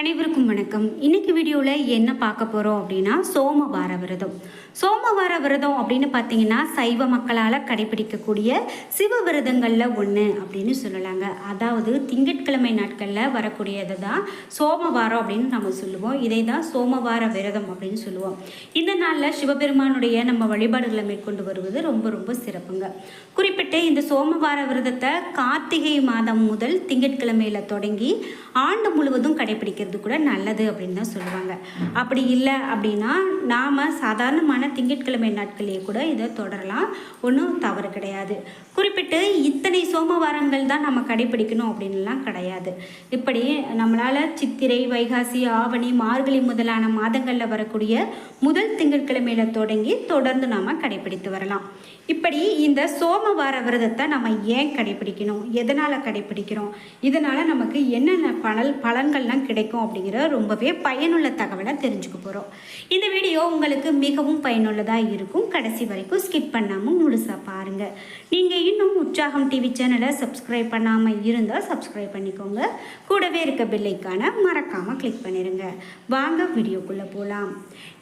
அனைவருக்கும் வணக்கம். இன்னைக்கு வீடியோவில் என்ன பார்க்க போகிறோம் அப்படின்னா சோமவார விரதம். சோமவார விரதம் அப்படின்னு பார்த்தீங்கன்னா சைவ மக்களால் கடைபிடிக்கக்கூடிய சிவ விரதங்களில் ஒன்று அப்படின்னு சொல்லலாங்க. அதாவது திங்கட்கிழமை நாட்களில் வரக்கூடியது தான் சோமவாரம் அப்படின்னு நம்ம சொல்லுவோம். இதை தான் சோமவார விரதம் அப்படின்னு சொல்லுவோம். இந்த நாளில் சிவபெருமானுடைய நம்ம வழிபாடுகளை மேற்கொண்டு வருவது ரொம்ப ரொம்ப சிறப்புங்க. குறிப்பிட்டு இந்த சோமவார விரதத்தை கார்த்திகை மாதம் முதல் திங்கட்கிழமையில தொடங்கி ஆண்டு முழுவதும் வைக்கிறது கூட நல்லது அப்படின்னு தான் சொல்லுவாங்க. அப்படி இல்லை அப்படின்னா நாம் சாதாரணமான திங்கட்கிழமை நாட்களிலே கூட இதை தொடரலாம். ஒன்றும் தவறு கிடையாது. குறிப்பிட்டு இத்தனை சோமவாரங்கள் தான் நம்ம கடைபிடிக்கணும் அப்படின்லாம் கிடையாது. இப்படி நம்மளால் சித்திரை வைகாசி ஆவணி மார்கழி முதலான மாதங்களில் வரக்கூடிய முதல் திங்கட்கிழமையில தொடங்கி தொடர்ந்து நாம் கடைபிடித்து வரலாம். இப்படி இந்த சோமவார விரதத்தை நம்ம ஏன் கடைபிடிக்கணும்? எதனால் கடைபிடிக்கிறோம்? இதனால் நமக்கு என்னென்ன பலன் பலன்கள்லாம் கிடைக்கும் அப்படிங்கிற ரொம்பவே பயனுள்ள தகவலை தெரிஞ்சுக்க போகிறோம் இந்த வீடியோ உங்களுக்கு மிகவும் பயனுள்ளதாக இருக்கும். கடைசி வரைக்கும் ஸ்கிப் பண்ணாமல் முழுசாக பாருங்கள் நீங்கள் இன்னும் உற்சாகம் டிவி சேனலை சப்ஸ்கிரைப் பண்ணாமல் இருந்தால் சப்ஸ்கிரைப் பண்ணிக்கோங்க. கூடவே இருக்க பெல்லைக்கான மறக்காமல் கிளிக் பண்ணிடுங்க வாங்க வீடியோக்குள்ளே போகலாம்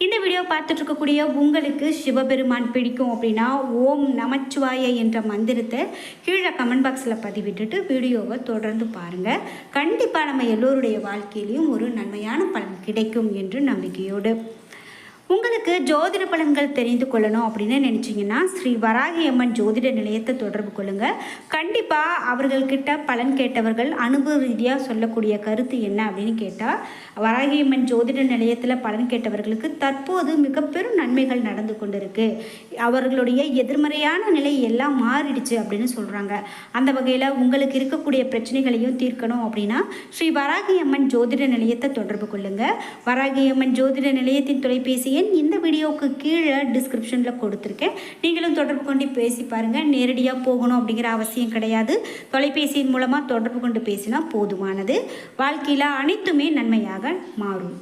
இந்த வீடியோ பார்த்துட்ருக்கக்கூடிய உங்களுக்கு சிவபெருமான் பிடிக்கும் அப்படின்னா ஓ ஓம் நமச்சிவாய என்ற மந்திரத்தை கீழே கமெண்ட் பாக்ஸில் பதிவிட்டுட்டு வீடியோவை தொடர்ந்து பாருங்கள் கண்டிப்பாக நம்ம எல்லோருடைய வாழ்க்கையிலையும் ஒரு நன்மையான பலன் கிடைக்கும் என்று நம்பிக்கையோடு. உங்களுக்கு ஜோதிட பலன்கள் தெரிந்து கொள்ளணும் அப்படின்னு நினச்சிங்கன்னா ஸ்ரீ வராகி அம்மன் ஜோதிட நிலையத்தை தொடர்பு கொள்ளுங்கள் கண்டிப்பாக அவர்கள்கிட்ட பலன் கேட்டவர்கள் அனுபவ ரீதியாக சொல்லக்கூடிய கருத்து என்ன அப்படின்னு கேட்டால் வராகி அம்மன் ஜோதிட நிலையத்தில் பலன் கேட்டவர்களுக்கு தற்போது மிக பெரும் நன்மைகள் நடந்து கொண்டிருக்கு. அவர்களுடைய எதிர்மறையான நிலை எல்லாம் மாறிடுச்சு அப்படின்னு சொல்கிறாங்க அந்த வகையில் உங்களுக்கு இருக்கக்கூடிய பிரச்சனைகளையும் தீர்க்கணும் அப்படின்னா ஸ்ரீ வராகி அம்மன் ஜோதிட நிலையத்தை தொடர்பு கொள்ளுங்கள் வராகி அம்மன் ஜோதிட நிலையத்தின் தொலைபேசியை எண் இந்த வீடியோவுக்கு கீழே டிஸ்கிரிப்ஷனில் கொடுத்துருக்கேன். நீங்களும் தொடர்பு கொண்டு பேசி பாருங்கள் நேரடியாக போகணும் அப்படிங்கிற அவசியம் கிடையாது. தொலைபேசியின் மூலமாக தொடர்பு கொண்டு பேசினா போதுமானது. வாழ்க்கையில் அனைத்துமே நன்மையாக மாறும்.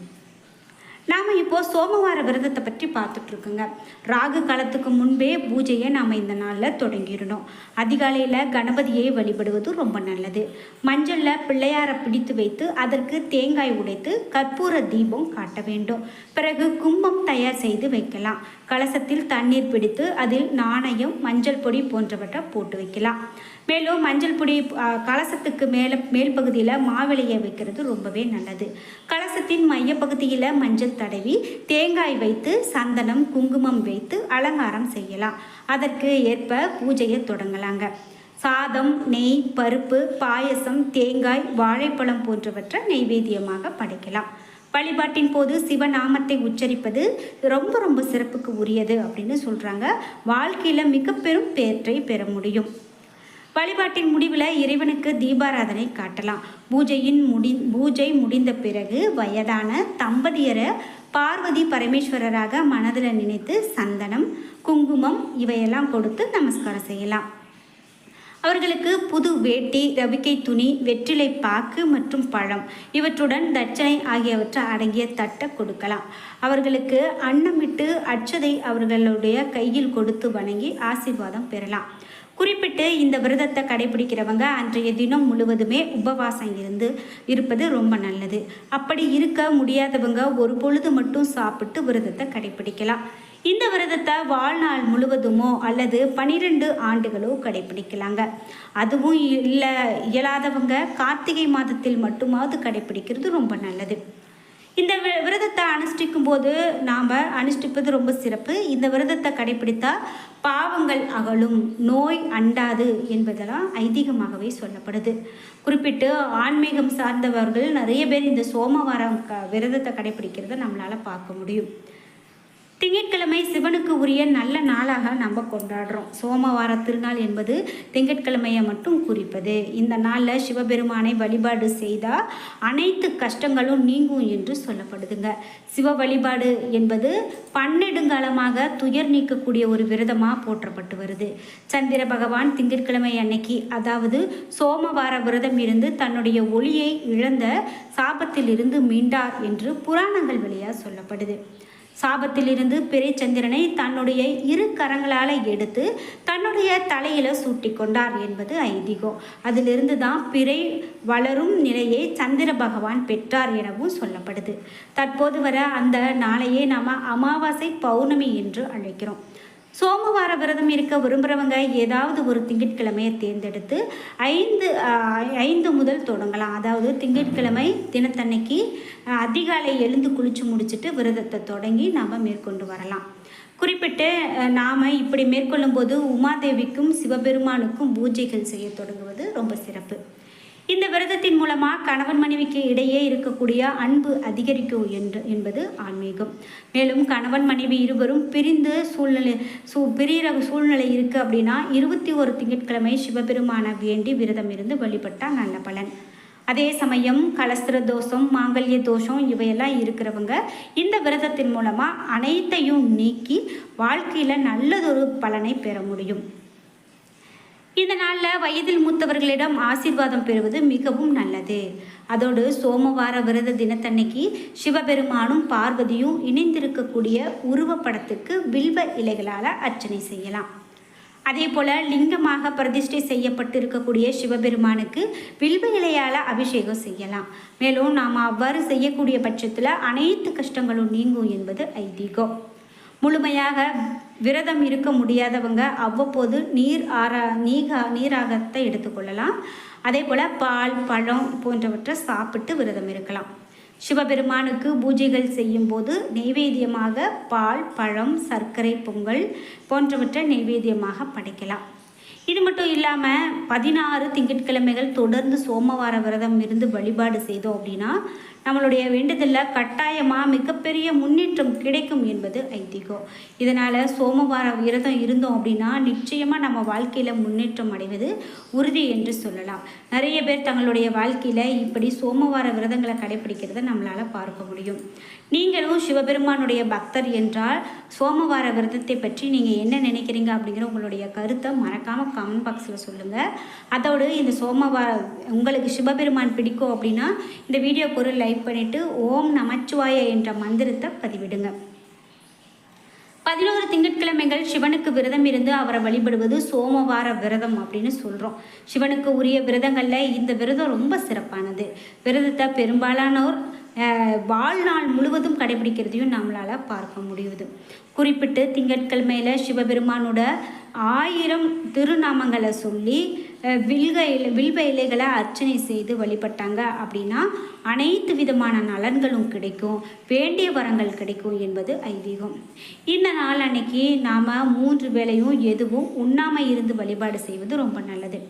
நாம் இப்போ சோமவார விரதத்தை பற்றி பார்த்துட்ருக்கோங்க. ராகு காலத்துக்கு முன்பே பூஜையை நாம் இந்த நாளில் தொடங்கிடணும். அதிகாலையில் கணபதியை வழிபடுவது ரொம்ப நல்லது. மஞ்சளில் பிள்ளையாரை பிடித்து வைத்து அதற்கு தேங்காய் உடைத்து கற்பூர தீபம் காட்ட வேண்டும். பிறகு கும்பம் தயார் செய்து வைக்கலாம். கலசத்தில் தண்ணீர் பிடித்து அதில் நாணயம் மஞ்சள் பொடி போன்றவற்றை போட்டு வைக்கலாம். மேலும் மஞ்சள் பொடி கலசத்துக்கு மேலே மேல் பகுதியில் மாவிளையை வைக்கிறது ரொம்பவே நல்லது. கலசத்தின் மையப்பகுதியில் மஞ்சள் தடவி தேங்காய் வைத்து சந்தனம் குங்குமம் வைத்து அலங்காரம் செய்யலாம். அதற்கு ஏற்ப பூஜையை தொடங்கலாங்க. சாதம் நெய் பருப்பு பாயசம் தேங்காய் வாழைப்பழம் போன்றவற்றை நெய்வேத்தியமாக படைக்கலாம். வழிபாட்டின் போது சிவநாமத்தை உச்சரிப்பது ரொம்ப ரொம்ப சிறப்புக்கு உரியது அப்படின்னு சொல்கிறாங்க வாழ்க்கையில் மிக பெரும் பேற்றை பெற முடியும். வழிபாட்டின் முடிவில் இறைவனுக்கு தீபாராதனை காட்டலாம். பூஜையின் முடி பூஜை முடிந்த பிறகு வயதான தம்பதியரை பார்வதி பரமேஸ்வரராக மனதில் நினைத்து சந்தனம் குங்குமம் இவையெல்லாம் கொடுத்து நமஸ்காரம் செய்யலாம். அவர்களுக்கு புது வேட்டி ரவிக்கை துணி வெற்றிலை பாக்கு மற்றும் பழம். இவற்றுடன் தட்சணை ஆகியவற்றை அடங்கிய தட்டை கொடுக்கலாம். அவர்களுக்கு அன்னமிட்டு அச்சதை அவர்களுடைய கையில் கொடுத்து வணங்கி ஆசீர்வாதம் பெறலாம். குறிப்பிட்டு இந்த விரதத்தை கடைபிடிக்கிறவங்க அன்றைய தினம் முழுவதுமே உபவாசம் இருந்து இருப்பது ரொம்ப நல்லது. அப்படி இருக்க முடியாதவங்க ஒரு பொழுது மட்டும் சாப்பிட்டு விரதத்தை கடைபிடிக்கலாம். இந்த விரதத்தை வாழ்நாள் முழுவதுமோ அல்லது பனிரெண்டு ஆண்டுகளோ கடைபிடிக்கலாங்க. அதுவும் இல்லை இயலாதவங்க கார்த்திகை மாதத்தில் மட்டுமாவது கடைபிடிக்கிறது ரொம்ப நல்லது. இந்த வி- விரதத்தை அனுஷ்டிக்கும் போது நாம் அனுஷ்டிப்பது ரொம்ப சிறப்பு. இந்த விரதத்தை கடைபிடித்தா பாவங்கள் அகலும். நோய் அண்டாது என்பதெல்லாம் ஐதீகமாகவே சொல்லப்படுது. குறிப்பிட்டு ஆன்மீகம் சார்ந்தவர்கள் நிறைய பேர் இந்த சோமவாரம் க விரதத்தை கடைபிடிக்கிறத நம்மளால் பார்க்க முடியும். திங்கட்கிழமை சிவனுக்கு உரிய நல்ல நாளாக நம்ம கொண்டாடுறோம். சோமவார திருநாள் என்பது திங்கட்கிழமையை மட்டும் குறிப்பது. இந்த நாளில் சிவபெருமானை வழிபாடு செய்தால் அனைத்து கஷ்டங்களும் நீங்கும் என்று சொல்லப்படுதுங்க. சிவ வழிபாடு என்பது பன்னெடுங்காலமாக துயர் நீக்கக்கூடிய ஒரு விரதமாக போற்றப்பட்டு வருது. சந்திர பகவான் திங்கட்கிழமை அன்னைக்கு அதாவது சோமவார விரதம் இருந்து தன்னுடைய ஒளியை இழந்த சாபத்திலிருந்து மீண்டார் என்று புராணங்கள் வழியாக சொல்லப்படுது. சாபத்திலிருந்து பிறைச்சந்திரனை தன்னுடைய இரு கரங்களால் எடுத்து தன்னுடைய தலையில் சூட்டி கொண்டார் என்பது ஐதீகம். அதிலிருந்து தான் பிறை வளரும் நிலையை சந்திர பகவான் பெற்றார் எனவும் சொல்லப்படுது. தற்போது வர அந்த நாளையே நாம் அமாவாசை பௌர்ணமி என்று அழைக்கிறோம். சோமவார விரதம் இருக்க விரும்புகிறவங்க ஏதாவது ஒரு திங்கட்கிழமையை தேர்ந்தெடுத்து ஐந்து ஐந்து முதல் தொடங்கலாம். அதாவது திங்கட்கிழமை தினத்தன்னைக்கு அதிகாலை எழுந்து குளிச்சு முடிச்சுட்டு விரதத்தை தொடங்கி நாம் மேற்கொண்டு வரலாம். குறிப்பிட்டு நாம் இப்படி மேற்கொள்ளும்போது உமாதேவிக்கும் சிவபெருமானுக்கும் பூஜைகள் செய்ய தொடங்குவது ரொம்ப சிறப்பு. இந்த விரதத்தின் மூலமாக கணவன் மனைவிக்கு இடையே இருக்கக்கூடிய அன்பு அதிகரிக்கும் என்று என்பது ஆன்மீகம். மேலும் கணவன் மனைவி இருவரும் பிரிந்து சூழ்நிலை சூ பிரிகிற சூழ்நிலை இருக்குது அப்படின்னா இருபத்தி ஒரு திங்கட்கிழமை சிவபெருமான வேண்டி விரதம் இருந்து வழிபட்டால் நல்ல பலன். அதே சமயம் கலஸ்திர தோஷம் மாங்கல்ய தோஷம் இவையெல்லாம் இருக்கிறவங்க இந்த விரதத்தின் மூலமாக அனைத்தையும் நீக்கி வாழ்க்கையில் நல்லதொரு பலனை பெற முடியும். இந்த நாளில் வயதில் மூத்தவர்களிடம் ஆசீர்வாதம் பெறுவது மிகவும் நல்லது. அதோடு சோமவார விரத தினத்தன்னைக்கு சிவபெருமானும் பார்வதியும் இணைந்திருக்கக்கூடிய உருவப்படத்துக்கு வில்வ இலைகளால் அர்ச்சனை செய்யலாம். அதே போல லிங்கமாக பிரதிஷ்டை செய்யப்பட்டு இருக்கக்கூடிய சிவபெருமானுக்கு வில்வ இலையால் அபிஷேகம் செய்யலாம். மேலும் நாம் அவ்வாறு செய்யக்கூடிய பட்சத்தில் அனைத்து கஷ்டங்களும் நீங்கும் என்பது ஐதீகம். முழுமையாக விரதம் இருக்க முடியாதவங்க அவ்வப்போது நீர் ஆரா நீகா நீராகத்தை எடுத்துக்கொள்ளலாம் அதே போல் பால் பழம் போன்றவற்றை சாப்பிட்டு விரதம் இருக்கலாம். சிவபெருமானுக்கு பூஜைகள் செய்யும்போது நெய்வேத்தியமாக பால் பழம் சர்க்கரை பொங்கல் போன்றவற்றை நெய்வேத்தியமாக படைக்கலாம். இது மட்டும் இல்லாமல் பதினாறு திங்கட்கிழமைகள் தொடர்ந்து சோமவார விரதம் இருந்து வழிபாடு செய்தோம் அப்படின்னா நம்மளுடைய வேண்டுதலில் கட்டாயமாக மிகப்பெரிய முன்னேற்றம் கிடைக்கும் என்பது ஐதீகம். இதனால் சோமவார விரதம் இருந்தோம் அப்படின்னா நிச்சயமாக நம்ம வாழ்க்கையில் முன்னேற்றம் அடைவது உறுதி என்று சொல்லலாம். நிறைய பேர் தங்களுடைய வாழ்க்கையில் இப்படி சோமவார விரதங்களை கடைபிடிக்கிறத நம்மளால் பார்க்க முடியும். நீங்களும் சிவபெருமானுடைய பக்தர் என்றால் சோமவார விரதத்தை பற்றி நீங்கள் என்ன நினைக்கிறீங்க அப்படிங்கிற உங்களுடைய கருத்தை மறக்காமல் கமெண்ட் பாக்ஸில் சொல்லுங்கள் அதோடு இந்த சோமவார உங்களுக்கு சிவபெருமான் பிடிக்கும் அப்படின்னா இந்த வீடியோக்கு ஒரு லைக் பண்ணிவிட்டு ஓம் நமச்சிவாய என்ற மந்திரத்தை பதிவிடுங்க. பதினோரு திங்கட்கிழமைகள் சிவனுக்கு விரதம் இருந்து அவரை வழிபடுவது சோமவார விரதம் அப்படின்னு சொல்கிறோம் சிவனுக்கு உரிய விரதங்களில் இந்த விரதம் ரொம்ப சிறப்பானது. விரதத்தை பெரும்பாலானோர் வாழ்நாள் முழுவதும் கடைபிடிக்கிறதையும் நம்மளால் பார்க்க முடியுது. குறிப்பிட்டு திங்கட்கிழமையில் சிவபெருமானோட ஆயிரம் திருநாமங்களை சொல்லி வில்க இலை வில்வ இலைகளை அர்ச்சனை செய்து வழிபட்டாங்க அப்படின்னா அனைத்து விதமான நலன்களும் கிடைக்கும் வேண்டிய வரங்கள் கிடைக்கும் என்பது ஐதீகம். இந்த நாள் அன்னைக்கு நாம் மூன்று வேளையும் எதுவும் உண்ணாமல் இருந்து வழிபாடு செய்வது ரொம்ப நல்லது.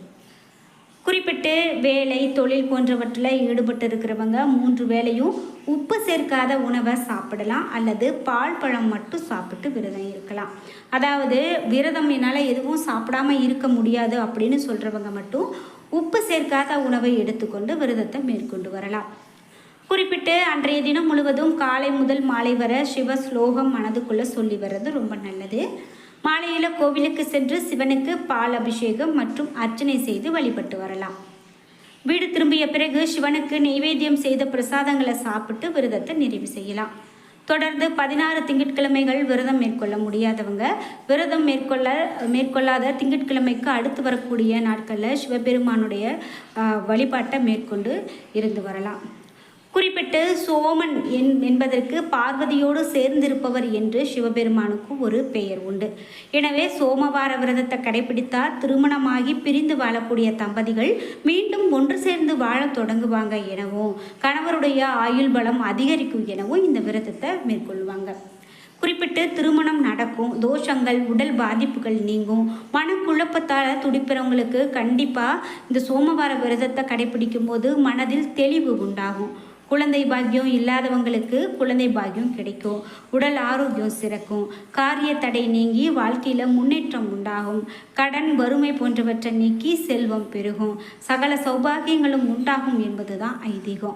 குறிப்பிட்டு வேலை தொழில் போன்றவற்றில் ஈடுபட்டு இருக்கிறவங்க மூன்று வேலையும் உப்பு சேர்க்காத உணவை சாப்பிடலாம் அல்லது பால் பழம் மட்டும் சாப்பிட்டு விரதம் இருக்கலாம். அதாவது விரதம் என்னால் எதுவும் சாப்பிடாம இருக்க முடியாது அப்படின்னு சொல்கிறவங்க மட்டும் உப்பு சேர்க்காத உணவை எடுத்துக்கொண்டு விரதத்தை மேற்கொண்டு வரலாம். குறிப்பிட்டு அன்றைய தினம் முழுவதும் காலை முதல் மாலை வர சிவ ஸ்லோகம் மனதுக்குள்ளே சொல்லி வர்றது ரொம்ப நல்லது. மாலையில் கோவிலுக்கு சென்று சிவனுக்கு பால் அபிஷேகம் மற்றும் அர்ச்சனை செய்து வழிபட்டு வரலாம். வீடு திரும்பிய பிறகு சிவனுக்கு நெய்வேத்தியம் செய்த பிரசாதங்களை சாப்பிட்டு விரதத்தை நிறைவு செய்யலாம். தொடர்ந்து பதினாறு திங்கட்கிழமைகள் விரதம் மேற்கொள்ள முடியாதவங்க விரதம் மேற்கொள்ள மேற்கொள்ளாத திங்கட்கிழமைக்கு அடுத்து வரக்கூடிய நாட்களில் சிவபெருமானுடைய வழிபாட்டை மேற்கொண்டு இருந்து வரலாம். குறிப்பிட்டு சோமன் என் என்பதற்கு பார்வதியோடு சேர்ந்திருப்பவர் என்று சிவபெருமானுக்கு ஒரு பெயர் உண்டு. எனவே சோமவார விரதத்தை கடைபிடித்தால் திருமணமாகி பிரிந்து வாழக்கூடிய தம்பதிகள் மீண்டும் ஒன்று சேர்ந்து வாழத் தொடங்குவாங்க எனவும் கணவருடைய ஆயுள் பலம் அதிகரிக்கும் எனவும் இந்த விரதத்தை மேற்கொள்வாங்க. குறிப்பிட்டு திருமணம் நடக்கும் தோஷங்கள் உடல் பாதிப்புகள் நீங்கும் மனக்குழப்பத்தால் துடிப்பறவங்களுக்கு கண்டிப்பாக இந்த சோமவார விரதத்தை கடைபிடிக்கும் போது மனதில் தெளிவு உண்டாகும். குழந்தை பாக்கியம் இல்லாதவங்களுக்கு குழந்தை பாக்கியம் கிடைக்கும். உடல் ஆரோக்கியம் சிறக்கும். காரிய தடை நீங்கி வாழ்க்கையில் முன்னேற்றம் உண்டாகும். கடன் வறுமை போன்றவற்றை நீக்கி செல்வம் பெருகும். சகல சௌபாகியங்களும் உண்டாகும் என்பதுதான் ஐதீகம்.